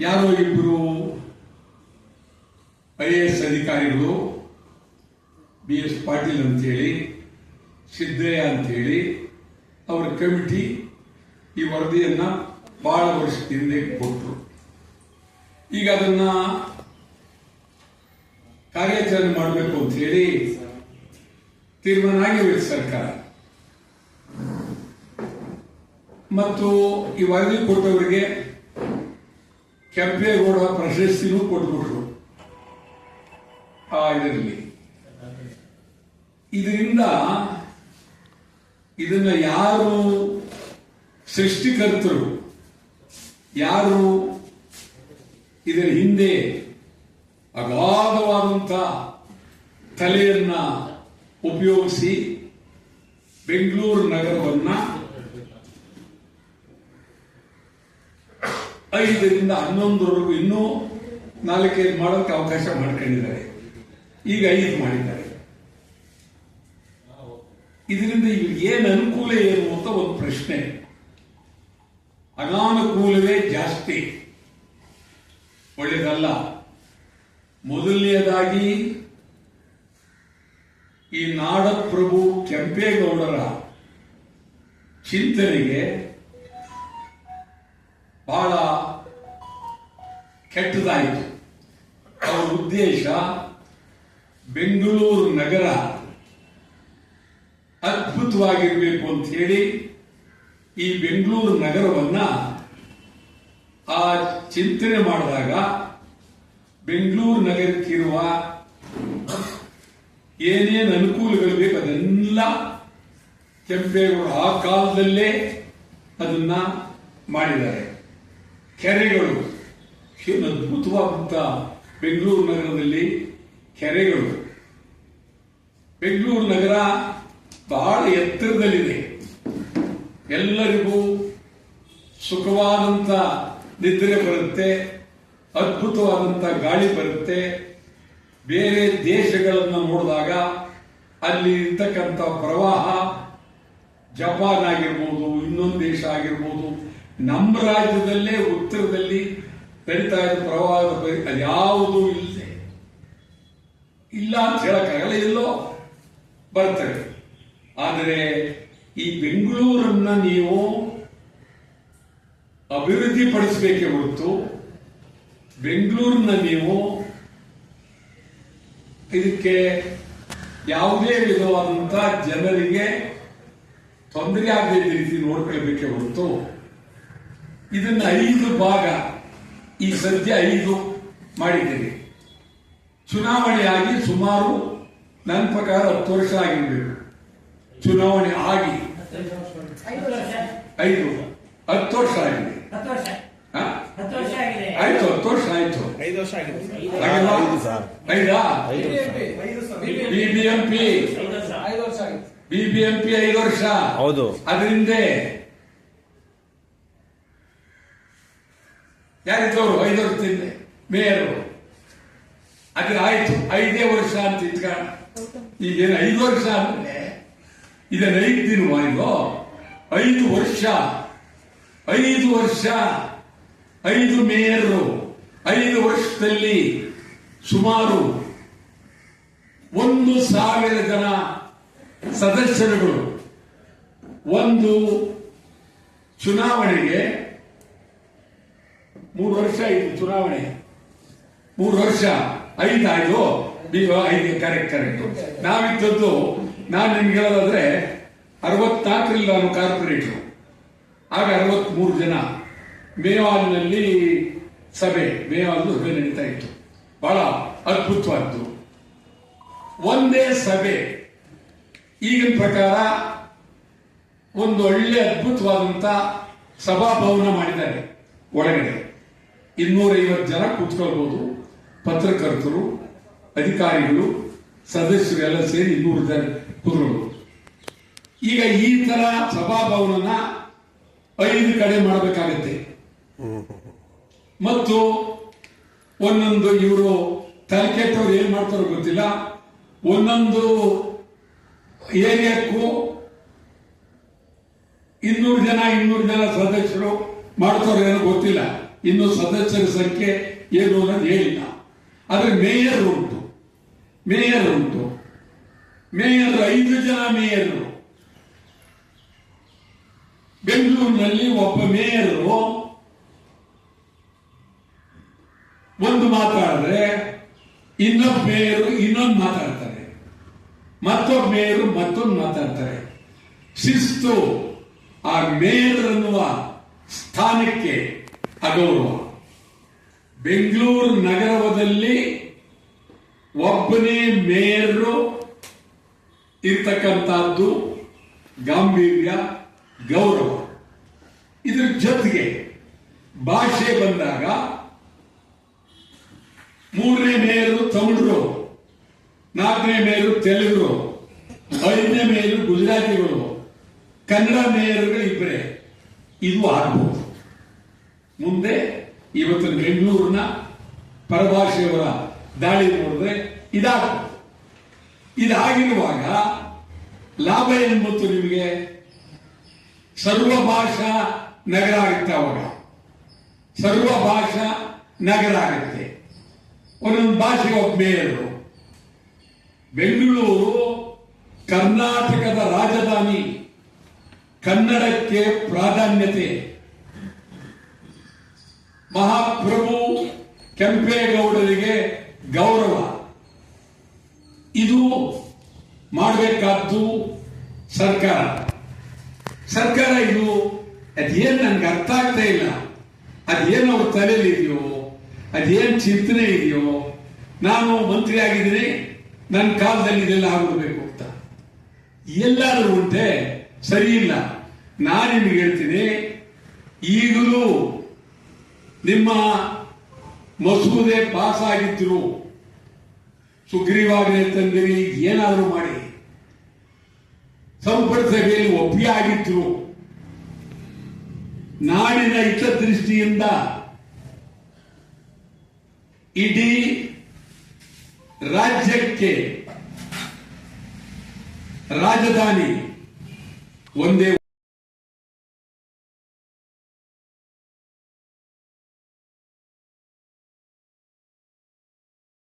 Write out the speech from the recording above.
ಯಾರೋ ಇಬ್ಬರು I A S ಅಧಿಕಾರಿಗಳು, ಬಿ ಎಸ್ ಪಾಟೀಲ್ ಅಂತೇಳಿ ಸಿದ್ದಯ್ಯ ಅಂತೇಳಿ, ಅವರ ಕಮಿಟಿ ಈ ವರದಿಯನ್ನ ಬಹಳ ವರ್ಷದ ಹಿಂದೆ ಕೊಟ್ಟರು ಈಗ ಅದನ್ನ ಕಾರ್ಯಾಚರಣೆ ಮಾಡಬೇಕು ಅಂತ ಹೇಳಿ ತೀರ್ಮಾನ ಆಗಿದೆ ಸರ್ಕಾರ. ಮತ್ತು ಈ ವರದಿ ಕೊಟ್ಟವರಿಗೆ ಕೆಂಪೇಗೌಡ ಪ್ರಶಸ್ತಿನೂ ಕೊಟ್ಬಿಟ್ರು ಆ ಇದರಲ್ಲಿ. ಇದರಿಂದ ಇದನ್ನ ಯಾರು ಸೃಷ್ಟಿಕರ್ತರು, ಯಾರು ಇದರ ಹಿಂದೆ ಅಗಾಧವಾದಂಥ ತಲೆಯನ್ನ ಉಪಯೋಗಿಸಿ ಬೆಂಗಳೂರು ನಗರವನ್ನ ಐದರಿಂದ ಹನ್ನೊಂದರವರೆಗೂ ಇನ್ನೂ ನಾಲ್ಕೈದು ಮಾಡೋಕ್ಕೆ ಅವಕಾಶ ಮಾಡ್ಕೊಂಡಿದ್ದಾರೆ. ಈಗ ಐದು ಮಾಡಿದ್ದಾರೆ. ಇದರಿಂದ ಏನು ಅನುಕೂಲ ಏನು ಅಂತ ಒಂದು ಪ್ರಶ್ನೆ. ಅನಾನುಕೂಲವೇ ಜಾಸ್ತಿ. ಒಳ್ಳೆಯದಲ್ಲ ಮೊದಲನೆಯದಾಗಿ ಈ ನಾಡಪ್ರಭು ಕೆಂಪೇಗೌಡರ ಚಿಂತನೆಗೆ ಬಹಳ ಕೆಟ್ಟದಾಯಿತು. ಅವರ ಉದ್ದೇಶ ಬೆಂಗಳೂರು ನಗರ ಅದ್ಭುತವಾಗಿರಬೇಕು ಅಂತ ಹೇಳಿ ಈ ಬೆಂಗಳೂರು ನಗರವನ್ನ ಆ ಚಿಂತನೆ ಮಾಡಿದಾಗ ಬೆಂಗಳೂರು ನಗರಕ್ಕಿರುವ ಏನೇನು ಅನುಕೂಲಗಳು ಬೇಕು ಅದೆಲ್ಲ ಕೆಂಪೇಗೌಡ ಆ ಕಾಲದಲ್ಲೇ ಅದನ್ನ ಮಾಡಿದ್ದಾರೆ. ಕೆರೆಗಳು. ಅದ್ಭುತವಾದಂಥ ಬೆಂಗಳೂರು ನಗರದಲ್ಲಿ ಕೆರೆಗಳು. ಬೆಂಗಳೂರು ನಗರ ಬಹಳ ಎತ್ತರದಲ್ಲಿದೆ. ಎಲ್ಲರಿಗೂ ಸುಖವಾದಂಥ ನಿದ್ರೆ ಬರುತ್ತೆ ಅದ್ಭುತವಾದಂಥ ಗಾಳಿ ಬರುತ್ತೆ. ಬೇರೆ ದೇಶಗಳನ್ನು ನೋಡಿದಾಗ ಅಲ್ಲಿ ಇರ್ತಕ್ಕಂಥ ಪ್ರವಾಹ ಜಪಾನ್ ಆಗಿರ್ಬೋದು, ಇನ್ನೊಂದು ದೇಶ ಆಗಿರ್ಬೋದು ನಮ್ಮ ರಾಜ್ಯದಲ್ಲೇ ಉತ್ತರದಲ್ಲಿ ನಡೀತಾ ಇದ್ದ ಪ್ರವಾಹದ ಬಗ್ಗೆ ಅದ್ಯಾವುದೂ ಇಲ್ಲದೆ. ಇಲ್ಲ ಅಂತ ಹೇಳಕ್ಕಾಗಲ್ಲ, ಎಲ್ಲೋ ಬರ್ತವೆ ಆದರೆ ಈ ಬೆಂಗಳೂರನ್ನ ನೀವು ಅಭಿವೃದ್ಧಿ ಪಡಿಸಬೇಕೇ ಹೊರತು ಬೆಂಗಳೂರನ್ನ ನೀವು ಇದಕ್ಕೆ ಯಾವುದೇ ವಿಧವಾದಂತ ಜನರಿಗೆ ತೊಂದರೆ ಆಗದೇ ರೀತಿ ನೋಡ್ಕೊಳ್ಬೇಕೇ ಹೊರತು ಇದನ್ನ ಐದು ಭಾಗ ಈ ಸದ್ಯ ಐದು ಮಾಡಿದ್ದೀರಿ ಚುನಾವಣೆಯಾಗಿ ಸುಮಾರು ನನ್ನ ಪ್ರಕಾರ ಹತ್ತು ವರ್ಷ ಆಗಿರ್ಬೇಕು. ಚುನಾವಣೆ ಆಗಿ ಐದು ಹತ್ತು ವರ್ಷ ಆಗಿದೆ. ಆಯ್ತು ಹತ್ತು ವರ್ಷ ಆಯ್ತು. ಐದು ವರ್ಷ ಆಗಿದೆ ಸರ್. ಐದಾ ಐದು ವರ್ಷ ಬಿಬಿಎಂಪಿ. ಬಿಬಿಎಂಪಿ ಐದು ವರ್ಷ. ಹೌದು. ಅದರಿಂದ ಯಾರಿದ್ದವರು? ಐದವರು ತಿನ್ನೆ ಮೇಯರು. ಅದೇ ಆಯ್ತು. ಐದೇ ವರ್ಷ ಅಂತ ಇಟ್ಕೊಂಡು ಈಗೇನು ಐದು ವರ್ಷ ಅಂದ್ರೆ ಇದನ್ನ ಐದು ದಿನ ಇದು ಐದು ವರ್ಷ. ಐದು ವರ್ಷ. ಐದು ಮೇಯರು. ಐದು ವರ್ಷದಲ್ಲಿ ಸುಮಾರು ಒಂದು ಸಾವಿರ ಜನ ಸದಸ್ಯರುಗಳು ಒಂದು ಚುನಾವಣೆಗೆ ಮೂರು ವರ್ಷ ಇದು ಚುನಾವಣೆ. ಮೂರು ವರ್ಷ ಐದಾಯ್ತು. ಐದು ಕರೆಕ್ಟ್ ಕರೆಕ್ಟ್ ನಾವಿದ್ದದ್ದು, ನಾನು ನಿಮ್ಗೆ ಹೇಳೋದಾದ್ರೆ ಅರವತ್ನಾಲ್ಕರಲ್ಲಿ ನಾನು ಕಾರ್ಪೊರೇಟ್ರು. ಆಗ ಅರವತ್ಮೂರು ಜನ ಮೇವಾಲ್ನಲ್ಲಿ ಸಭೆ ಮೇವಾಲ್ ಸಭೆ ನಡೀತಾ ಇತ್ತು. ಬಹಳ ಅದ್ಭುತವಾದ್ದು. ಒಂದೇ ಸಭೆ. ಈಗಿನ ಪ್ರಕಾರ ಒಂದು ಒಳ್ಳೆ ಅದ್ಭುತವಾದಂತ ಸಭಾಭವನ ಮಾಡಿದ್ದಾರೆ ಒಳಗಡೆ. ಇನ್ನೂರೈವತ್ತು ಜನ ಕೂತ್ಕೊಳ್ಬಹುದು ಪತ್ರಕರ್ತರು, ಅಧಿಕಾರಿಗಳು, ಸದಸ್ಯರು ಎಲ್ಲ ಸೇರಿ ಇನ್ನೂರು ಜನ ಕೂತ್ಕೊಳ್ಬಹುದು ಈಗ ಈ ತರ ಸಭಾಭವನ ಐದು ಕಡೆ ಮಾಡಬೇಕಾಗತ್ತೆ. ಮತ್ತು ಒಂದೊಂದು ಇವರು ತಲೆಕೆಟ್ಟವ್ರು ಏನ್ ಮಾಡ್ತಾರೋ ಗೊತ್ತಿಲ್ಲ. ಒಂದೊಂದು ಏರಿಯಾಕ್ಕೂ ಇನ್ನೂರು ಜನ ಇನ್ನೂರು ಜನ ಸದಸ್ಯರು ಮಾಡ್ತಾರೋ ಏನೋ ಗೊತ್ತಿಲ್ಲ. ಇನ್ನು ಸದಸ್ಯರ ಸಂಖ್ಯೆ ಏನು ಅನ್ನೋದು ಹೇಳಿಲ್ಲ. ಆದ್ರೆ ಮೇಯರ್ ಉಂಟು. ಮೇಯರ್ ಉಂಟು. ಮೇಯರ್ ಐದು ಜನ ಮೇಯರ್. ಬೆಂಗಳೂರಿನಲ್ಲಿ ಒಬ್ಬ ಮೇಯರು. ಒಂದು ಮಾತಾಡಿದ್ರೆ ಇನ್ನೊಬ್ಬ ಮೇಯರು ಇನ್ನೊಂದು ಮಾತಾಡ್ತಾರೆ. ಮತ್ತೊಬ್ಬ ಮೇಯರು ಮತ್ತೊಂದು ಮಾತಾಡ್ತಾರೆ. ಶಿಸ್ತು ಆ ಮೇಯರ್ ಅನ್ನುವ ಸ್ಥಾನಕ್ಕೆ ಅಗೌರವ ಬೆಂಗಳೂರು ನಗರದಲ್ಲಿ ಒಬ್ಬನೇ ಮೇಯರು ಇರ್ತಕ್ಕಂಥದ್ದು ಗಾಂಭೀರ್ಯ, ಗೌರವ. ಇದ್ರ ಜೊತೆಗೆ ಭಾಷೆ ಬಂದಾಗ ಮೂರನೇ ಮೇಯರು ತಮಿಳರು, ನಾಲ್ಕನೇ ಮೇಯರು ತೆಲುಗರು, ಐದನೇ ಮೇಯರು ಗುಜರಾತಿಗಳು ಕನ್ನಡ ಮೇಯರ್ಗಳು ಇಬ್ಬರೇ ಇದು ಆಗ್ಬೋದು. ಮುಂದೆ ಇವತ್ತು ಬೆಂಗಳೂರಿನ ಪರಭಾಷೆಯವರ ದಾಳಿ ನೋಡಿದ್ರೆ ಇದಾಗ್ತದೆ. ಇದಾಗಿರುವಾಗ ಲಾಭ ಏನು ನಿಮಗೆ? ಸರ್ವ ಭಾಷಾ ನಗರ ಆಗುತ್ತೆ ಅವಾಗ. ಸರ್ವ ಭಾಷಾ ನಗರ ಆಗುತ್ತೆ. ಒಂದೊಂದು ಭಾಷೆ ಒಬ್ಬ ಮೇಯರು. ಬೆಂಗಳೂರು ಕರ್ನಾಟಕದ ರಾಜಧಾನಿ ಕನ್ನಡಕ್ಕೆ ಪ್ರಾಧಾನ್ಯತೆ. ಮಹಾಪ್ರಭು ಕೆಂಪೇಗೌಡರಿಗೆ ಗೌರವ. ಇದು ಮಾಡಬೇಕಾದ್ದು ಸರ್ಕಾರ. ಸರ್ಕಾರ ಇದು, ಅದೇನು ನನಗೆ ಅರ್ಥ ಆಗ್ತಾ ಇಲ್ಲ. ಅದೇನು ಅವ್ರ ತಲೆಯಲ್ಲಿ ಇದೆಯೋ, ಅದೇನು ಚಿಂತನೆ ಇದೆಯೋ, ನಾನು ಮಂತ್ರಿ ಆಗಿದ್ದೀನಿ ನನ್ನ ಕಾಲದಲ್ಲಿ ಇದೆಲ್ಲ ಆಗೋಬೇಕು ಅಂತ. ಎಲ್ಲರೂ ಉಂಟೆ, ಸರಿ ಇಲ್ಲ. ನಾನು ನಿಮ್ಗೆ ಹೇಳ್ತೀನಿ, ಈಗಲೂ ನಿಮ್ಮ ಮಸೂದೆ ಪಾಸ್ ಆಗಿದ್ರು ಸುಗ್ರೀವಾಜ್ಞೆ ತಂದಿರಿ, ಏನಾದರೂ ಮಾಡಿ. ಸಂಪುಟ ಸಭೆಯಲ್ಲಿ ಒಪ್ಪಿಗೆ ಆಗಿದ್ರು ನಾಡಿನ ಹಿತದೃಷ್ಟಿಯಿಂದ ಇಡೀ ರಾಜ್ಯಕ್ಕೆ ರಾಜಧಾನಿ ಒಂದೇ